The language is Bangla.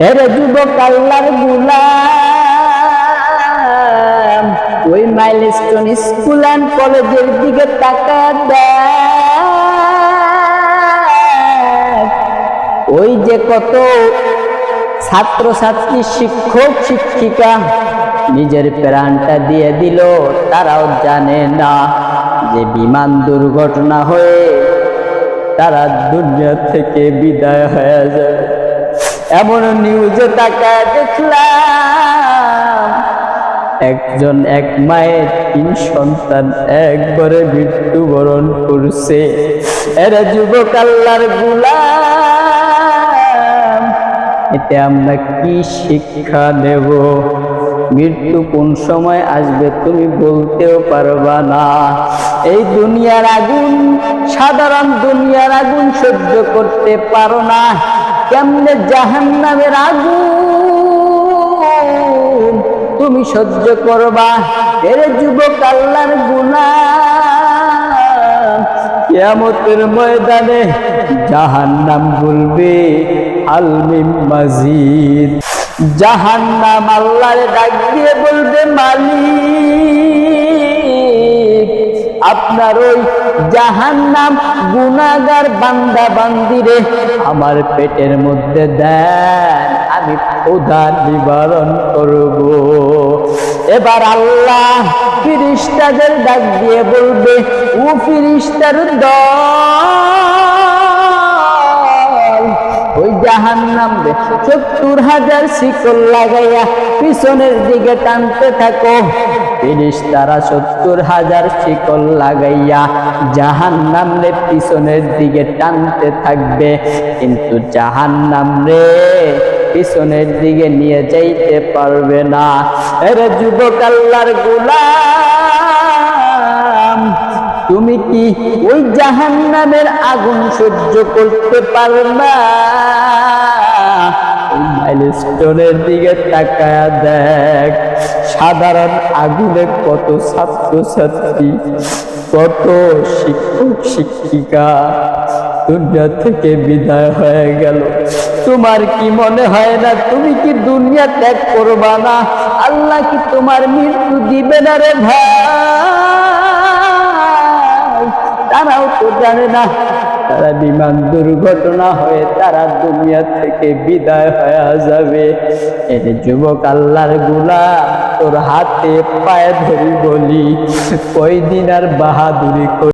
এরে যুবক আল্লাহর গুলাম, ওই মাইলস্টোন স্কুল অ্যান্ড কলেজের দিকে তাকা ওই যে কত ছাত্র ছাত্রী শিক্ষক, শিক্ষিকা, নিজের প্রাণটা দিয়ে দিল, তারাও জানে না যে বিমান দুর্ঘটনা হয়ে তারা দুনিয়া থেকে বিদায় হয়ে যাবে এমন নিউজে তাকায় দেখলাম, একজন এক মায়ের তিন সন্তান একবারে মৃত্যুবরণ করছে। এরা যুবক আল্লাহর গুলাম, এতে আমরা কি শিক্ষা নেব মৃত্যু কোন সময় আসবে তুমি বলতেও পারবা না। এই দুনিয়ার আগুন, সাধারণ দুনিয়ার আগুন সহ্য করতে পারো না। কেমনে জাহান নামের আগুন তুমি সহ্য করবা এর যুবক আল্লাহর গুণা কেয়ামতের ময়দানে জাহান্নাম বলবে আলমিম মাজিদ। জাহান্নাম আল্লাহরে ডাক দিয়ে বলবে মালিক। আপনার ওই জাহান্নাম গুনাগার বান্দা বান্দিরে আমার পেটের মধ্যে দেন, আমি উদার নিবারণ করব। এবার আল্লাহ ফিরিস্তাদের ডাক দিয়ে বলবে, ও ফিরিস্তার দল জাহান নামবে সত্তর হাজার শিকল লাগাইয়া পিছনের দিকে টানতে থাকো। তিরিশ তারা সত্তর হাজার শিকল লাগাইয়া জাহান নামলে পিছনের দিকে টানতে থাকবে। কিন্তু জাহান নামলে পিছনের দিকে নিয়ে যাইতে পারবে না। এরে যুবক আল্লাহর গুলাম! তুমি কি ওই জাহান নামের আগুন সহ্য করতে পারবা? মাইলস্টোনের দিকে তাকায়া দেখ, সাধারণ আগুনে কত ছাত্রছাত্রী, কত শিক্ষক, শিক্ষিকা। দুনিয়া থেকে বিদায় হয়ে গেল। তোমার কি মনে হয় না তুমি কি দুনিয়া ত্যাগ করবা না? আল্লাহ কি তোমার মৃত্যু দিবে না রে ভাই? তো জানে না। তারা বিমান দুর্ঘটনা হয়ে তারা দুনিয়া থেকে বিদায় হয়ে যাবে। এর যুবক আল্লাহরগুলা তোর হাতে পায়ে ধরি বলি কয়দিন আর বাহাদুরি